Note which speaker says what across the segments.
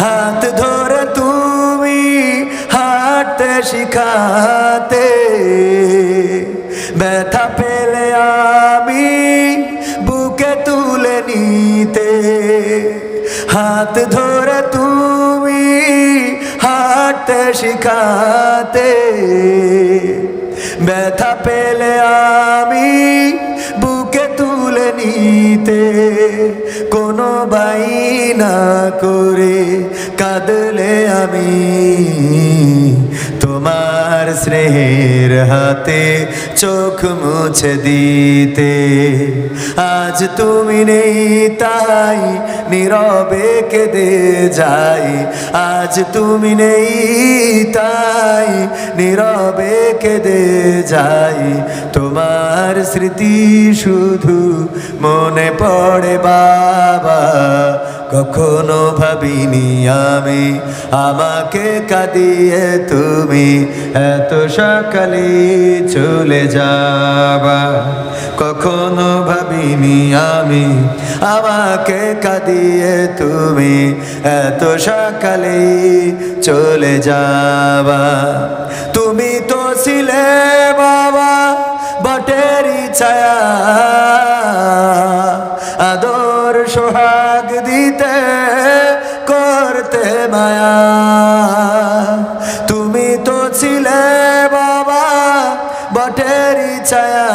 Speaker 1: হাত ধরে তুমি হাঁটতে শিখাতে। ব্যথা পেলে আমি বুকে তুলে নিতে। হাত ধরে তুমি হাঁটতে শিখাতে। ব্যথা পেলে আমি কোনো বাইনা করে কাঁদলে আমি। হাতে চোখ মুছে দিতে। আজ তুমি নেই, তাই নীরবে কেঁদে যাই। আজ তুমি নেই, তাই নীরবে কেঁদে যাই। তোমার স্মৃতি শুধু মনে পড়ে, বাবা। কখনো ভাবিনি আমি। আমাকে কাঁদিয়ে তুমি এত সকালে চলে যাবা। কখনো ভাবিনি আমি। আমাকে কাঁদিয়ে তুমি এত সকালে চলে যাবা। তুমি তো ছিলে বাবা, বটেরই ছায়া। মায়া। তুমি তো ছিলে বাবা বটেরই ছায়া।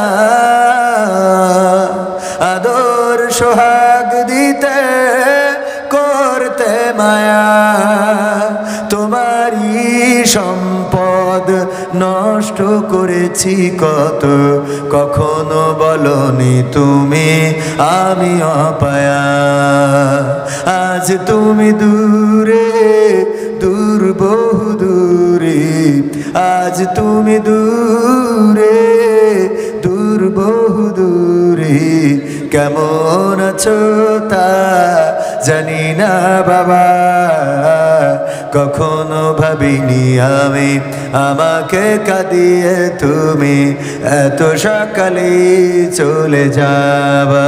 Speaker 1: আদর সোহাগ দিতে করতে মায়া। তোমারই সম্পদ নষ্ট করেছি কত, কখনো বলনি তুমি আমি অপায়া। আজ তুমি দূর আজ তুমি দূরে, দূর, বহু দূরে। কেমন আছো তা জানি না বাবা। কখনো ভাবিনি আমি আমাকে কাঁদিয়ে তুমি এত সকালে চলে যাবা।